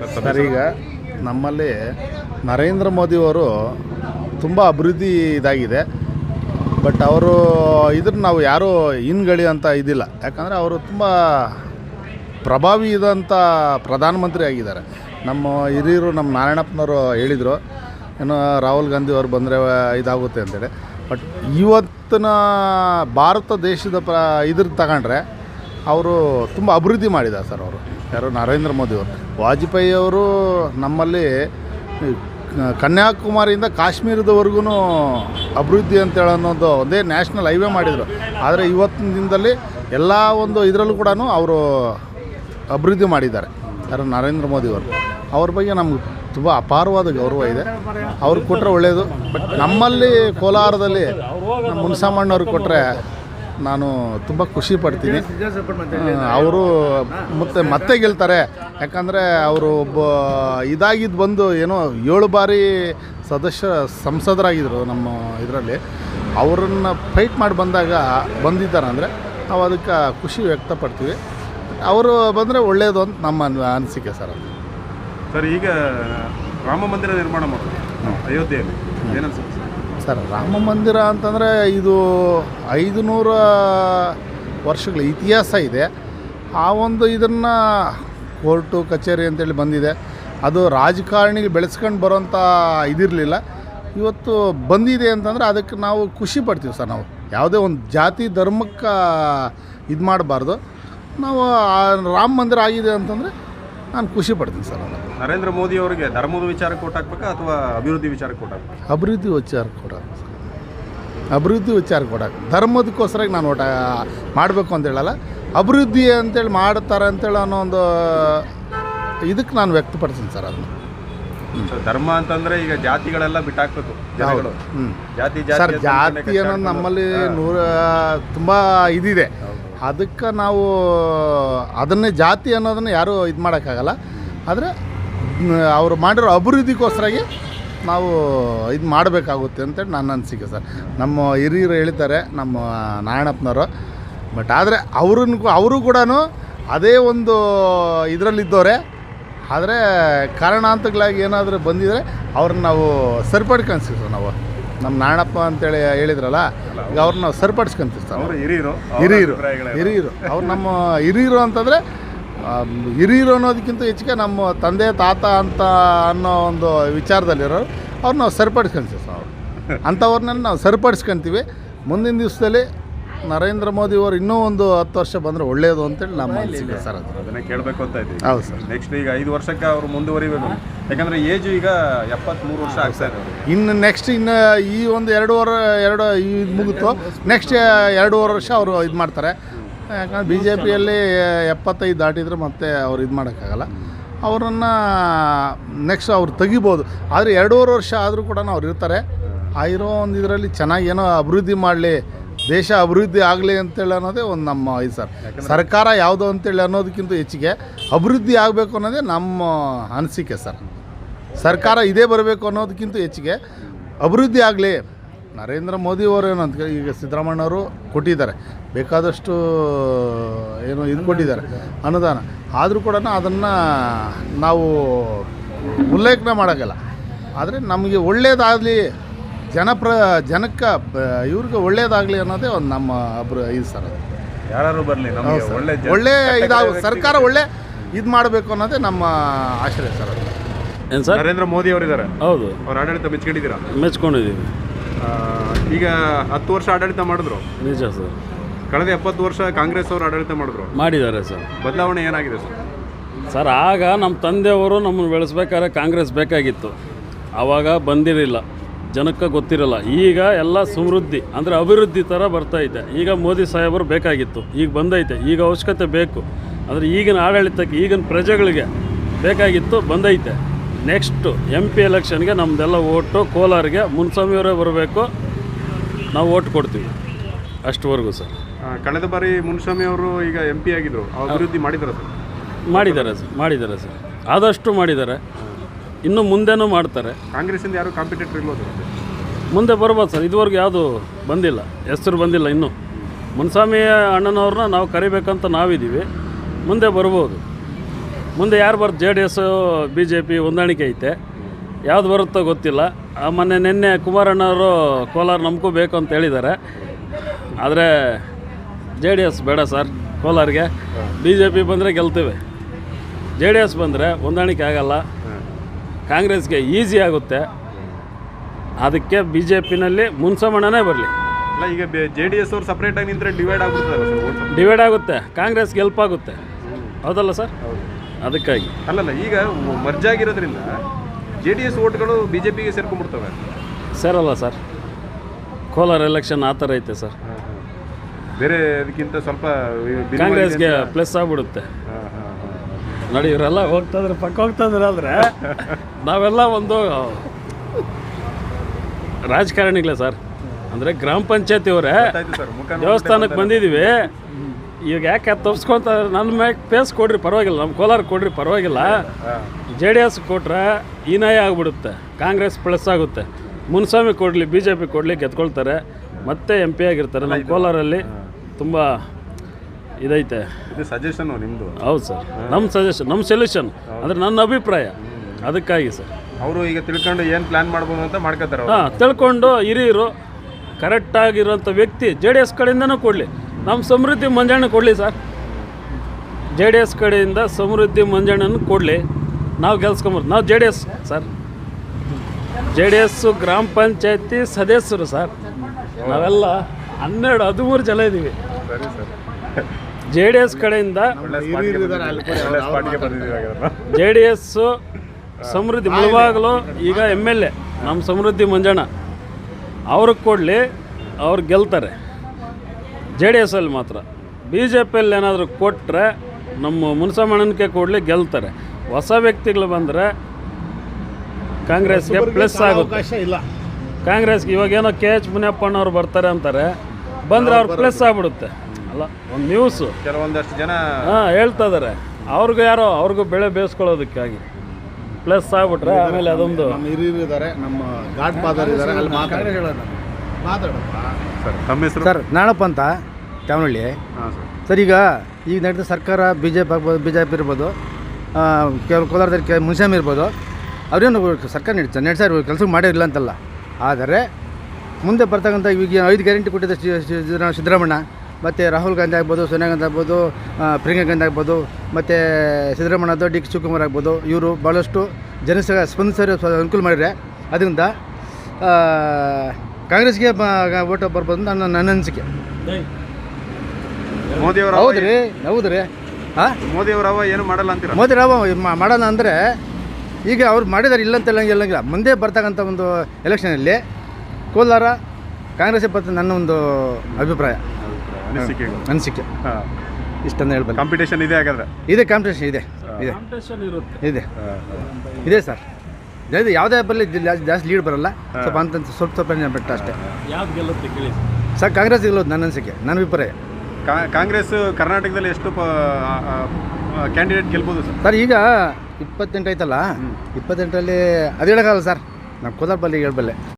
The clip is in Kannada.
ಸರ್, ಈಗ ನಮ್ಮಲ್ಲಿ ನರೇಂದ್ರ ಮೋದಿಯವರು ತುಂಬ ಅಭಿವೃದ್ಧಿ ಇದಾಗಿದೆ. ಬಟ್ ಅವರು ಇದ್ರ ನಾವು ಯಾರೂ ಹಿಂಗಳಿ ಅಂತ ಇದಿಲ್ಲ. ಯಾಕಂದರೆ ಅವರು ತುಂಬ ಪ್ರಭಾವಿ ಇದಂಥ ಪ್ರಧಾನಮಂತ್ರಿ ಆಗಿದ್ದಾರೆ. ನಮ್ಮ ಹಿರಿಯರು, ನಮ್ಮ ನಾರಾಯಣಪ್ಪನವರು ಹೇಳಿದರು, ಏನೋ ರಾಹುಲ್ ಗಾಂಧಿ ಅವರು ಬಂದರೆ ಇದಾಗುತ್ತೆ ಅಂತೇಳಿ. ಬಟ್ ಇವತ್ತಿನ ಭಾರತ ದೇಶದ ಪ್ರ ಇದ್ರ ತಗೊಂಡ್ರೆ ಅವರು ತುಂಬ ಅಭಿವೃದ್ಧಿ ಮಾಡಿದ್ದಾರೆ ಸರ್ ಅವರು. ಯಾರು? ನರೇಂದ್ರ ಮೋದಿ ಅವರು. ವಾಜಪೇಯಿ ಅವರು ನಮ್ಮಲ್ಲಿ ಕನ್ಯಾಕುಮಾರಿಯಿಂದ ಕಾಶ್ಮೀರದವರೆಗೂ ಅಭಿವೃದ್ಧಿ ಅಂತೇಳಿ ಅನ್ನೋದು ಒಂದೇ ನ್ಯಾಷನಲ್ ಹೈವೇ ಮಾಡಿದರು. ಆದರೆ ಇವತ್ತಿನ ದಿನದಲ್ಲಿ ಎಲ್ಲ ಒಂದು ಇದರಲ್ಲೂ ಕೂಡ ಅವರು ಅಭಿವೃದ್ಧಿ ಮಾಡಿದ್ದಾರೆ. ಯಾರು? ನರೇಂದ್ರ ಮೋದಿ ಅವರು. ಅವ್ರ ಬಗ್ಗೆ ನಮ್ಗೆ ತುಂಬ ಅಪಾರವಾದ ಗೌರವ ಇದೆ. ಅವ್ರಿಗೆ ಕೊಟ್ಟರೆ ಒಳ್ಳೆಯದು ಬಟ್ ನಮ್ಮಲ್ಲಿ ಕೋಲಾರದಲ್ಲಿ ಮುನ್ಸಾಮಣ್ಣವ್ರಿಗೆ ಕೊಟ್ಟರೆ ನಾನು ತುಂಬ ಖುಷಿ ಪಡ್ತೀನಿ. ಅವರು ಮತ್ತೆ ಮತ್ತೆ ಗೆಲ್ತಾರೆ. ಯಾಕಂದರೆ ಅವರು ಒಬ್ಬ ಇದಾಗಿದ್ದು ಬಂದು ಏನೋ ಏಳು ಬಾರಿ ಸದಸ್ಯ ಸಂಸದರಾಗಿದ್ದರು ನಮ್ಮ ಇದರಲ್ಲಿ. ಅವರನ್ನು ಫೈಟ್ ಮಾಡಿ ಬಂದಾಗ ಬಂದಿದ್ದಾರೆ ಅಂದರೆ ನಾವು ಅದಕ್ಕೆ ಖುಷಿ ವ್ಯಕ್ತಪಡ್ತೀವಿ. ಅವರು ಬಂದರೆ ಒಳ್ಳೆಯದು ಅಂತ ನಮ್ಮ ಅನ್- ಅನಿಸಿಕೆ ಸರ್ ಸರ್ ಈಗ ರಾಮ ಮಂದಿರ ನಿರ್ಮಾಣ ಮಾಡೋದು ಅಯೋಧ್ಯೆಯಲ್ಲಿ. ಏನನ್ಸುತ್ತೆ ಸರ್, ರಾಮ ಮಂದಿರ ಅಂತಂದರೆ ಇದು ಐದು ನೂರ ವರ್ಷಗಳ ಇತಿಹಾಸ ಇದೆ. ಆ ಒಂದು ಇದನ್ನು ಕೋರ್ಟು, ಕಚೇರಿ ಅಂತೇಳಿ ಬಂದಿದೆ. ಅದು ರಾಜಕಾರಣಿಗೆ ಬೆಳೆಸ್ಕೊಂಡು ಬರೋಂಥ ಇದಿರಲಿಲ್ಲ. ಇವತ್ತು ಬಂದಿದೆ ಅಂತಂದರೆ ಅದಕ್ಕೆ ನಾವು ಖುಷಿ ಪಡ್ತೀವಿ ಸರ್ ನಾವು. ಯಾವುದೇ ಒಂದು ಜಾತಿ, ಧರ್ಮಕ್ಕೆ ಇದು ಮಾಡಬಾರ್ದು ನಾವು ರಾಮ ಮಂದಿರ ಆಗಿದೆ ಅಂತಂದರೆ ನಾನು ಖುಷಿ ಪಡ್ತೀನಿ ಸರ್ ನರೇಂದ್ರ ಮೋದಿ ಅವರಿಗೆ ಧರ್ಮದ ವಿಚಾರ ಕೊಟ್ಟು ಹಾಕ್ಬೇಕಾ ಅಥವಾ ಅಭಿವೃದ್ಧಿ ವಿಚಾರ ಕೊಟ್ಟು ಹಾಕ್ಬೇಕಾ? ಅಭಿವೃದ್ಧಿ ವಿಚಾರ ಕೊಡೋದು ಅಭಿವೃದ್ಧಿ ವಿಚಾರ ಕೊಡೋಕೆ ಧರ್ಮದಕ್ಕೋಸ್ಕರ ನಾನು ಓಟ ಮಾಡಬೇಕು ಅಂತ ಹೇಳಲ್ಲ. ಅಭಿವೃದ್ಧಿ ಅಂತೇಳಿ ಮಾಡ್ತಾರೆ ಅಂತೇಳಿ ಅನ್ನೋ ಒಂದು ಇದಕ್ಕೆ ನಾನು ವ್ಯಕ್ತಪಡಿಸ್ತೀನಿ ಸರ್ ಅದನ್ನು. ಸೊ ಧರ್ಮ ಅಂತಂದ್ರೆ ಈಗ ಜಾತಿಗಳೆಲ್ಲ ಬಿಟ್ಟಾಕ್ಬೇಕು ಜನಗಳು. ಹ್ಞೂ ಜಾತಿ ಸರ್ ಜಾತಿ ಜಾತಿ ಅನ್ನೋದು ನಮ್ಮಲ್ಲಿ ನೂರ ತುಂಬ ಇದಿದೆ. ಅದಕ್ಕೆ ನಾವು, ಅದನ್ನೇ ಜಾತಿ ಅನ್ನೋದನ್ನು ಯಾರೂ ಇದು ಮಾಡೋಕ್ಕಾಗಲ್ಲ. ಆದರೆ ಅವರು ಮಾಡಿರೋ ಅಭಿವೃದ್ಧಿಗೋಸ್ಕರಾಗಿ ನಾವು ಇದು ಮಾಡಬೇಕಾಗುತ್ತೆ ಅಂತೇಳಿ ನನ್ನ ಅನಿಸಿಕೆ ಸರ್. ನಮ್ಮ ಹಿರಿಯರು ಹೇಳ್ತಾರೆ ನಮ್ಮ ನಾರಾಯಣಪ್ಪನವರು ಬಟ್ ಆದರೆ ಅವ್ರನ್ನ ಅವರು ಕೂಡ ಅದೇ ಒಂದು ಇದರಲ್ಲಿದ್ದವ್ರೆ. ಆದರೆ ಕಾರಣಾಂತಗಳಾಗಿ ಏನಾದರೂ ಬಂದಿದ್ದರೆ ಅವ್ರನ್ನ ನಾವು ಸರಿಪಡ್ಕೊಳ್ತೀವಿ ಸರ್ ನಾವು. ನಮ್ಮ ನಾರಾಯಣಪ್ಪ ಅಂತೇಳಿ ಹೇಳಿದ್ರಲ್ಲ ಈಗ ಅವ್ರನ್ನ ನಾವು ಸರಿಪಡಿಸ್ಕೊಂತೀವಿ ಸರ್. ಅವರು ಹಿರಿಯರು ಹಿರಿಯರು ಹಿರಿಯರು. ಅವ್ರು ನಮ್ಮ ಹಿರಿಯರು ಅಂತಂದರೆ ಹಿರಿಯರು ಅನ್ನೋದಕ್ಕಿಂತ ಹೆಚ್ಚಿಗೆ ನಮ್ಮ ತಂದೆ ತಾತ ಅಂತ ಅನ್ನೋ ಒಂದು ವಿಚಾರದಲ್ಲಿರೋರು ಅವ್ರನ್ನ ನಾವು ಸರಿಪಡಿಸ್ಕೊಂತೀವಿ ಸರ್ ಅವ್ರು. ಅಂಥವ್ರನ್ನ ನಾವು ಸರಿಪಡಿಸ್ಕೊಂತೀವಿ. ಮುಂದಿನ ದಿವಸದಲ್ಲಿ ನರೇಂದ್ರ ಮೋದಿ ಅವರು ಇನ್ನೂ ಒಂದು ಹತ್ತು ವರ್ಷ ಬಂದರೆ ಒಳ್ಳೆಯದು ಅಂತೇಳಿ ನಮ್ಮ ಅನಿಸಿಕೆ. ಸರ್ ಅದು ಅದನ್ನೇ ಕೇಳಬೇಕು ಅಂತ ಇದ್ದೀವಿ. ಹೌದು ಸರ್. ನೆಕ್ಸ್ಟ್ ಈಗ ಐದು ವರ್ಷಕ್ಕೆ ಅವರು ಮುಂದುವರಿಬೇಕು. ಯಾಕಂದ್ರೆ ಏಜ್ ಈಗ ಎಪ್ಪತ್ಮೂರು ವರ್ಷ ಆಗ್ತಾ ಇದೆ ಅವ್ರಿಗೆ. ಇನ್ನು ನೆಕ್ಸ್ಟ್ ಇನ್ನು ಈ ಒಂದು ಎರಡೂವರೆ ಎರಡು ಇದು ಮುಗಿತು. ನೆಕ್ಸ್ಟ್ ಎರಡೂವರೆ ವರ್ಷ ಅವರು ಇದು ಮಾಡ್ತಾರೆ. ಯಾಕಂದ್ರೆ ಬಿ ಜೆ ಪಿಯಲ್ಲಿ ಎಪ್ಪತ್ತೈದು ದಾಟಿದ್ರೆ ಮತ್ತೆ ಅವ್ರು ಇದು ಮಾಡೋಕ್ಕಾಗಲ್ಲ. ಅವರನ್ನು ನೆಕ್ಸ್ಟ್ ಅವ್ರು ತೆಗಿಬೋದು. ಆದರೆ ಎರಡೂವರೆ ವರ್ಷ ಆದರೂ ಕೂಡ ಅವ್ರು ಇರ್ತಾರೆ. ಆ ಇರೋ ಒಂದು ಇದರಲ್ಲಿ ಚೆನ್ನಾಗಿ ಏನೋ ಅಭಿವೃದ್ಧಿ ಮಾಡಲಿ. ದೇಶ ಅಭಿವೃದ್ಧಿ ಆಗಲಿ ಅಂತೇಳಿ ಅನ್ನೋದೇ ಒಂದು ನಮ್ಮ ಇದು ಸರ್. ಸರ್ಕಾರ ಯಾವುದು ಅಂತೇಳಿ ಅನ್ನೋದಕ್ಕಿಂತ ಹೆಚ್ಚಿಗೆ ಅಭಿವೃದ್ಧಿ ಆಗಬೇಕು ಅನ್ನೋದೇ ನಮ್ಮ ಅನಿಸಿಕೆ ಸರ್. ಸರ್ಕಾರ ಇದೇ ಬರಬೇಕು ಅನ್ನೋದಕ್ಕಿಂತ ಹೆಚ್ಚಿಗೆ ಅಭಿವೃದ್ಧಿ ಆಗಲಿ. ನರೇಂದ್ರ ಮೋದಿ ಅವರು ಏನು ಅಂತ ಈಗ ಸಿದ್ದರಾಮಣ್ಣವರು ಕೊಟ್ಟಿದ್ದಾರೆ. ಬೇಕಾದಷ್ಟು ಏನು ಇದು ಕೊಟ್ಟಿದ್ದಾರೆ ಅನುದಾನ. ಆದರೂ ಕೂಡ ಅದನ್ನು ನಾವು ಉಲ್ಲೇಖನ ಮಾಡೋಕ್ಕಲ್ಲ. ಆದರೆ ನಮಗೆ ಒಳ್ಳೇದಾಗಲಿ ಜನಪ್ರ ಜನಕ್ಕೆ ಇವ್ರಿಗೆ ಒಳ್ಳೇದಾಗಲಿ ಅನ್ನೋದೇ ಒಂದು ನಮ್ಮ ಅಬ್ರ ಇದು ಸರ್ ಯಾರು ಬರಲಿ ನಮಗೆ ಒಳ್ಳೆ ಒಳ್ಳೆ ಇದಾಗ ಸರ್ಕಾರ ಒಳ್ಳೆ ಇದು ಮಾಡಬೇಕು ಅನ್ನೋದೇ ನಮ್ಮ ಆಶ್ರಯ ಸರ್ ಏನು ಸರ್? ನರೇಂದ್ರ ಮೋದಿ ಅವರಿದ್ದಾರೆ. ಹೌದು. ಅವ್ರ ಆಡಳಿತ ಮೆಚ್ಕೊಂಡಿದ್ದೀರಾ? ಮೆಚ್ಕೊಂಡಿದ್ದೀವಿ ಆ, ಈಗ ಹತ್ತು ವರ್ಷ ಆಡಳಿತ ಮಾಡಿದ್ರು. ನಿಜ ಸರ್. ಕಳೆದ ಎಪ್ಪತ್ತು ವರ್ಷ ಕಾಂಗ್ರೆಸ್ ಅವರು ಆಡಳಿತ ಮಾಡಿದ್ರು. ಮಾಡಿದ್ದಾರೆ ಸರ್. ಬದಲಾವಣೆ ಏನಾಗಿದೆ ಸರ್? ಸರ್ ಆಗ ನಮ್ಮ ತಂದೆಯವರು ನಮ್ಮನ್ನು ಬೆಳೆಸ್ಬೇಕಾದ್ರೆ ಕಾಂಗ್ರೆಸ್ ಬೇಕಾಗಿತ್ತು. ಆವಾಗ ಬಂದಿರಲಿಲ್ಲ. ಜನಕ್ಕೆ ಗೊತ್ತಿರಲ್ಲ. ಈಗ ಎಲ್ಲ ಸಮೃದ್ಧಿ ಅಂದರೆ ಅಭಿವೃದ್ಧಿ ಥರ ಇದೆ. ಈಗ ಮೋದಿ ಸಾಹೇಬರು ಬೇಕಾಗಿತ್ತು. ಈಗ ಬಂದೈತೆ. ಈಗ ಅವಶ್ಯಕತೆ ಬೇಕು. ಅಂದರೆ ಈಗಿನ ಆಡಳಿತಕ್ಕೆ ಈಗಿನ ಪ್ರಜೆಗಳಿಗೆ ಬೇಕಾಗಿತ್ತು ಬಂದೈತೆ. ನೆಕ್ಸ್ಟು ಎಂ ಪಿ ಎಲೆಕ್ಷನ್ಗೆ ನಮ್ಮದೆಲ್ಲ ಓಟು ಕೋಲಾರಿಗೆ ಮುನ್ಸ್ವಾಮಿಯವರೇ ಬರಬೇಕು. ನಾವು ಓಟ್ ಕೊಡ್ತೀವಿ. ಅಷ್ಟುವರೆಗೂ ಸರ್. ಕಳೆದ ಬಾರಿ ಮುನ್ಸ್ವಾಮಿ ಅವರು ಈಗ ಎಂ ಪಿ ಆಗಿದ್ರು. ಅವ್ರು ಅಭಿವೃದ್ಧಿ ಮಾಡಿದ್ದಾರೆ ಸರ್? ಮಾಡಿದ್ದಾರೆ ಸರ್ ಮಾಡಿದ್ದಾರೆ ಸರ್. ಆದಷ್ಟು ಮಾಡಿದ್ದಾರೆ ಇನ್ನು ಮುಂದೆನೂ ಮಾಡ್ತಾರೆ. ಕಾಂಗ್ರೆಸ್ಸಿಂದ ಯಾರು ಕಾಂಪಿಟೇಟರ್ ಇಲ್ವೋ ಮುಂದೆ ಬರ್ಬೋದು ಸರ್ ಇದುವರೆಗೂ ಯಾವುದು ಬಂದಿಲ್ಲ ಹೆಸರು ಬಂದಿಲ್ಲ ಇನ್ನೂ. ಮುನ್ಸ್ವಾಮಿ ಅಣ್ಣನವ್ರನ್ನ ನಾವು ಕರಿಬೇಕಂತ ನಾವಿದ್ದೀವಿ ಮುಂದೆ ಬರ್ಬೋದು. ಮುಂದೆ ಯಾರು ಬರುತ್ತೆ J D S B J P ಹೊಂದಾಣಿಕೆ ಐತೆ ಯಾವ್ದು ಬರುತ್ತೋ ಗೊತ್ತಿಲ್ಲ. ಆ ಮೊನ್ನೆ ನಿನ್ನೆ ಕುಮಾರಣ್ಣವರು ಕೋಲಾರ ನಮಗೂ ಬೇಕು ಅಂತ ಹೇಳಿದ್ದಾರೆ. ಆದರೆ ಜೆ ಡಿ ಎಸ್ ಬೇಡ ಸರ್ ಕೋಲಾರಿಗೆ. ಬಿ ಜೆ ಪಿ ಬಂದರೆ ಗೆಲ್ತೇವೆ. ಜೆ ಡಿ ಎಸ್ ಬಂದರೆ ಹೊಂದಾಣಿಕೆ ಆಗಲ್ಲ. ಕಾಂಗ್ರೆಸ್ಗೆ ಈಸಿ ಆಗುತ್ತೆ. ಅದಕ್ಕೆ ಬಿ ಜೆ ಪಿನಲ್ಲಿ ಮುನ್ಸಮಣನೇ ಬರಲಿ. ಅಲ್ಲ ಈಗ ಜೆ ಡಿ ಎಸ್ ಅವ್ರು ಸಪ್ರೇಟ್ ಆಗಿ ನಿಂತರೆ ಡಿವೈಡ್ ಆಗುತ್ತೆ ಸರ್ ಡಿವೈಡ್ ಆಗುತ್ತೆ. ಕಾಂಗ್ರೆಸ್ ಆಗುತ್ತೆ ಹೌದಲ್ಲ ಸರ್ ಅದಕ್ಕಾಗಿ. ಅಲ್ಲಲ್ಲ ಈಗ ಮರ್ಜ್ ಆಗಿರೋದ್ರಿಂದ ಜೆ ಡಿ ಎಸ್ ಓಟ್ಗಳು ಬಿ ಜೆ ಪಿಗೆ ಸೇರ್ಕೊಂಡ್ಬಿಡ್ತವೆ ಸೇರಲ್ಲ ಸರ್ ಕೋಲಾರ ಎಲೆಕ್ಷನ್ ಆ ಥರ ಐತೆ ಸರ್ ಬೇರೆ ಅದಕ್ಕಿಂತ ಸ್ವಲ್ಪ ಕಾಂಗ್ರೆಸ್ಗೆ ಪ್ಲಸ್ ಆಗ್ಬಿಡುತ್ತೆ. ಹಾ. ನೋಡಿ ಇವರೆಲ್ಲ ಹೋಗ್ತಾಯಿದ್ರೆ ಪಕ್ಕ ಹೋಗ್ತಂದ್ರೆ ಆದರೆ ನಾವೆಲ್ಲ ಒಂದು ರಾಜಕಾರಣಿಗಳೇ ಸರ್. ಅಂದರೆ ಗ್ರಾಮ ಪಂಚಾಯತಿ ಅವರೇ ದೇವಸ್ಥಾನಕ್ಕೆ ಬಂದಿದ್ದೀವಿ. ಈಗ ಯಾಕೆ ತಪ್ಸ್ಕೊಂತ ನನ್ನ ಮ್ಯಾಗ ಪೇಸ್ ಕೊಡ್ರಿ ಪರವಾಗಿಲ್ಲ ನಮ್ಮ ಕೋಲಾರ ಕೊಡ್ರಿ ಪರವಾಗಿಲ್ಲ. ಜೆ ಡಿ ಎಸ್ ಕೊಟ್ರೆ ಹೀನಾಯ ಆಗಿಬಿಡುತ್ತೆ. ಕಾಂಗ್ರೆಸ್ ಪ್ಲಸ್ ಆಗುತ್ತೆ. ಮುನ್ಸ್ವಾಮಿ ಕೊಡಲಿ ಬಿ ಜೆ ಪಿ ಕೊಡಲಿ ಗೆದ್ಕೊಳ್ತಾರೆ. ಮತ್ತೆ ಎಂ ಪಿ ಆಗಿರ್ತಾರೆ. ನಮ್ಮ ಕೋಲಾರಲ್ಲಿ ತುಂಬ ಇದೈತೆ. ಇದು ಸಜೆಷನ್ ನಿಮ್ಮದು ಹೌದು ಸರ್. ನಮ್ಮ ಸಜೆಷನ್ ನಮ್ಮ ಸೊಲ್ಯೂಷನ್ ಅಂದರೆ ನನ್ನ ಅಭಿಪ್ರಾಯ. ಅದಕ್ಕಾಗಿ ಸರ್. ಅವರು ಈಗ ತಿಳ್ಕೊಂಡು ಏನು ಪ್ಲಾನ್ ಮಾಡ್ಬೋದು ಅಂತ ಮಾಡ್ಕೋತಾರೆ ಹಾಂ ತಿಳ್ಕೊಂಡು ಹಿರಿಯರು ಕರೆಕ್ಟಾಗಿರೋಂಥ ವ್ಯಕ್ತಿ ಜೆ ಡಿ ಎಸ್ ಕಡೆಯಿಂದನೂ ಕೊಡಲಿ. ನಮ್ಮ ಸಮೃದ್ಧಿ ಮಂಜಣ್ಣ ಕೊಡಲಿ ಸರ್. ಜೆ ಡಿ ಎಸ್ ಕಡೆಯಿಂದ ಸಮೃದ್ಧಿ ಮಂಜಣ್ಣನ ಕೊಡಲಿ. ನಾವು ಗೆಲ್ಸ್ಕೊಂಬರ್ ನಾವು J D S sir. J D S ಗ್ರಾಮ ಪಂಚಾಯತಿ ಸದಸ್ಯರು ಸರ್. ನಾವೆಲ್ಲ ಹನ್ನೆರಡು ಹದಿಮೂರು ಜನ ಇದ್ದೀವಿ ಸರಿ ಸರ್. ಜೆ ಡಿ ಎಸ್ ಕಡೆಯಿಂದ ಜೆ ಡಿ ಎಸ್ ಸಮೃದ್ಧಿ ಮುಳುವಾಗಲು ಈಗ ಎಂ ಎಲ್ ಎ ನಮ್ಮ ಸಮೃದ್ಧಿ ಮಂಜಣ್ಣ. ಅವ್ರಿಗೆ ಕೊಡಲಿ ಅವ್ರು ಗೆಲ್ತಾರೆ. ಜೆ ಡಿ ಎಸ್ಸಲ್ಲಿ ಮಾತ್ರ. ಬಿ ಜೆ ಪಿಯಲ್ಲಿ ಏನಾದರೂ ಕೊಟ್ಟರೆ ನಮ್ಮ ಮುನ್ಸಮಣ್ಣನಿಗೆ ಕೊಡಲಿ ಗೆಲ್ತಾರೆ. ಹೊಸ ವ್ಯಕ್ತಿಗಳು ಬಂದರೆ ಕಾಂಗ್ರೆಸ್ಗೆ ಪ್ಲಸ್ ಆಗುತ್ತೆ. ಇಲ್ಲ. ಕಾಂಗ್ರೆಸ್ಗೆ ಇವಾಗೇನೋ ಕೆ ಎಚ್ ಮುನಿಯಪ್ಪಣ್ಣವ್ರು ಬರ್ತಾರೆ ಅಂತಾರೆ. ಬಂದರೆ ಅವ್ರು ಪ್ಲಸ್ ಆಗ್ಬಿಡುತ್ತೆ. ಅಲ್ಲ ಒಂದು ನ್ಯೂಸು ಕೆಲವೊಂದಷ್ಟು ಜನ ಹಾಂ ಹೇಳ್ತಾ ಇದಾರೆ. ಅವ್ರಿಗೂ ಯಾರೋ ಅವ್ರಿಗೂ ಬೆಳೆ ಬೇಯಿಸ್ಕೊಳ್ಳೋದಕ್ಕಾಗಿ. ಪ್ಲಸ್ ಆಗ್ಬಿಟ್ರೆ ಆಮೇಲೆ ಅದೊಂದು ನಮ್ಮ ಹಿರಿಯರು ಇದ್ದಾರೆ ನಮ್ಮ ಗಾಡ್ ಫಾದರ್ ಇದ್ದಾರೆ ಅಲ್ಲಿ ಮಾತಾಡಿ. ಮಾತಾಡಪ್ಪ. ಸರ್ ತಮ್ಮ ಹೆಸರು? ಸರ್ ನಾಳಪ್ಪ ಅಂತ ಚಾವನಹಳ್ಳಿ ಹಾಂ ಸರ್. ಸರ್ ಈಗ ಈಗ ನಡೆದ ಸರ್ಕಾರ ಬಿ ಜೆ ಪಿ ಆಗ್ಬೋದು ಬಿ ಜೆ ಪಿ ಇರ್ಬೋದು ಆ, ಕೆಲವು ಕೋಲಾರದಲ್ಲಿ ಕೆ ಮುನ್ಸಾಮಿ ಇರ್ಬೋದು ಅವ್ರೇನು ಸರ್ಕಾರ ನಡೀತ ನಡೆಸ ಕೆಲಸ ಮಾಡಿರಲಿಲ್ಲ ಅಂತಲ್ಲ. ಆದರೆ ಮುಂದೆ ಬರ್ತಕ್ಕಂಥ ಈಗ ಐದು ಗ್ಯಾರಂಟಿ ಕೊಟ್ಟಿದ್ದ ಸಿದ್ದರಾಮಣ್ಣ ಮತ್ತು ರಾಹುಲ್ ಗಾಂಧಿ ಆಗ್ಬೋದು ಸೋನಿಯಾ ಗಾಂಧಿ ಆಗ್ಬೋದು ಪ್ರಿಯಾಂಕಾ ಗಾಂಧಿ ಆಗ್ಬೋದು ಮತ್ತು ಸಿದ್ದರಾಮಣ್ಣ ಅದು ಡಿ ಕೆ ಶಿವಕುಮಾರ್ ಆಗ್ಬೋದು ಇವರು ಭಾಳಷ್ಟು ಜನಸ ಸ್ಪಂದಿಸೋರು ಸ್ವ- ಅನುಕೂಲ ಮಾಡಿದರೆ. ಅದರಿಂದ ಕಾಂಗ್ರೆಸ್ಗೆ ಓಟ್ ಬರ್ಬೋದು ಅಂತ ನನ್ನ ನನ್ನ ಅನಿಸಿಕೆ. ಮೋದಿಯವರು ಹೌದು ರೀ ಹೌದ್ರಿ ಹೌದ್ರಿ ಹಾಂ ಮೋದಿ ಅವರವ ಏನು ಮಾಡಲ್ಲ ಅಂತೀರ? ಮೋದಿ ರಾವ್ ಮಾಡೋಣ ಅಂದರೆ ಈಗ ಅವ್ರು ಮಾಡಿದಾರೆ ಇಲ್ಲ ಅಂತ ಹೇಳಂಗಿಲ್ಲ ಹೇಳಂಗಿಲ್ಲ ಮುಂದೆ ಬರ್ತಕ್ಕಂಥ ಒಂದು ಎಲೆಕ್ಷನಲ್ಲಿ ಕೋಲಾರ ಕಾಂಗ್ರೆಸ್ ಬರ್ತದೆ ನನ್ನ ಒಂದು ಅಭಿಪ್ರಾಯ. ಅನಿಸಿಕೆಗಳು. ಅನಿಸಿಕೆ. ಹಾಂ. ಇಷ್ಟನ್ನು ಹೇಳ್ಬೇಕು ಕಾಂಪಿಟೇಷನ್ ಇದೆ ಹಾಗಾದ್ರೆ? ಇದೆ ಕಾಂಪಿಟೇಷನ್ ಇದೆ. ಇದೆ. ಇದೆ. ಇದೆ ಸರ್. ಇದು ಯಾವುದೇ ಹಬ್ಬಲ್ಲಿ ಜಾಸ್ತಿ ಜಾಸ್ತಿ ಲೀಡ್ ಬರಲ್ಲ. ಸ್ವಲ್ಪ ಅಂತ ಸ್ವಲ್ಪ ಸ್ವಲ್ಪ ಜನ ಬಿಟ್ಟು ಅಷ್ಟೇ. ಯಾವ್ದು ಗೆಲ್ಲುತ್ತೆ ಕೇಳಿ. ಸರ್ ಕಾಂಗ್ರೆಸ್ ಗೆಲ್ಲೋದು ನನ್ನ ಅನಿಸಿಕೆ. ನನ್ನ ಅಭಿಪ್ರಾಯ. ಕಾ- ಕಾಂಗ್ರೆಸ್ ಕರ್ನಾಟಕದಲ್ಲಿ ಎಷ್ಟು ಕ್ಯಾಂಡಿಡೇಟ್ ಗೆಲ್ಬೋದು ಸರ್? ಸರ್ ಈಗ ಇಪ್ಪತ್ತೆಂಟು ಆಯ್ತಲ್ಲ? ಇಪ್ಪತ್ತೆಂಟರಲ್ಲಿ ಅದು ಹೇಳೋಕ್ಕಲ್ಲ ಸರ್. ನಾವು ಕೋಲಾರ ಬಲ್ಲಿ ಹೇಳ್ಬಲ್ಲೆ.